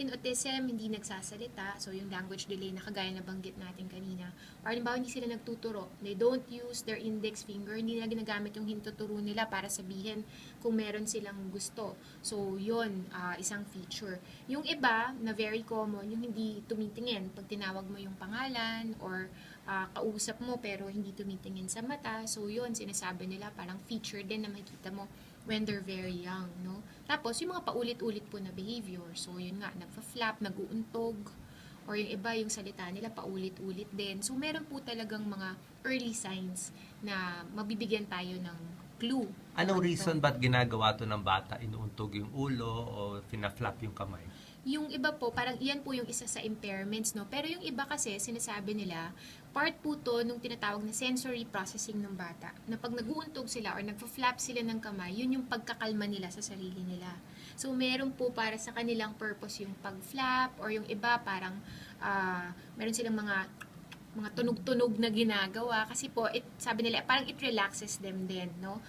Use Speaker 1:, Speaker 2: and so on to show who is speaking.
Speaker 1: in autism, hindi nagsasalita, so yung language delay na kagaya na banggit natin kanina. Or halimbawa, hindi sila nagtuturo. They don't use their index finger, hindi nila ginagamit yung hintuturo nila para sabihin kung meron silang gusto. So, yun, ah, isang feature. Yung iba, na very common, yung hindi tumitingin. Pag tinawag mo yung pangalan or ah, kausap mo pero hindi tumitingin sa mata. So, yun, sinasabi nila parang feature din na makikita mo when they're very young, no? Tapos, yung mga paulit-ulit po na behavior. So, yun nga, nagfa-flap, nag-uuntog, or yung iba, yung salita nila paulit-ulit din. So, meron po talagang mga early signs na mabibigyan tayo ng clue.
Speaker 2: Anong
Speaker 1: Ano
Speaker 2: reason ba't ginagawa to ng bata? Inuuntog yung ulo o fina-flap yung kamay?
Speaker 1: Yung iba po, parang iyan po yung isa sa impairments, no? Pero yung iba kasi, sinasabi nila, part po to nung tinatawag na sensory processing ng bata. Na pag nag-uuntog sila or nagpa-flap sila ng kamay, yun yung pagkakalma nila sa sarili nila. So, meron po para sa kanilang purpose yung pag-flap or yung iba parang ah, meron silang mga mga tunog-tunog na ginagawa. Kasi po it sabi nila parang it relaxes them din no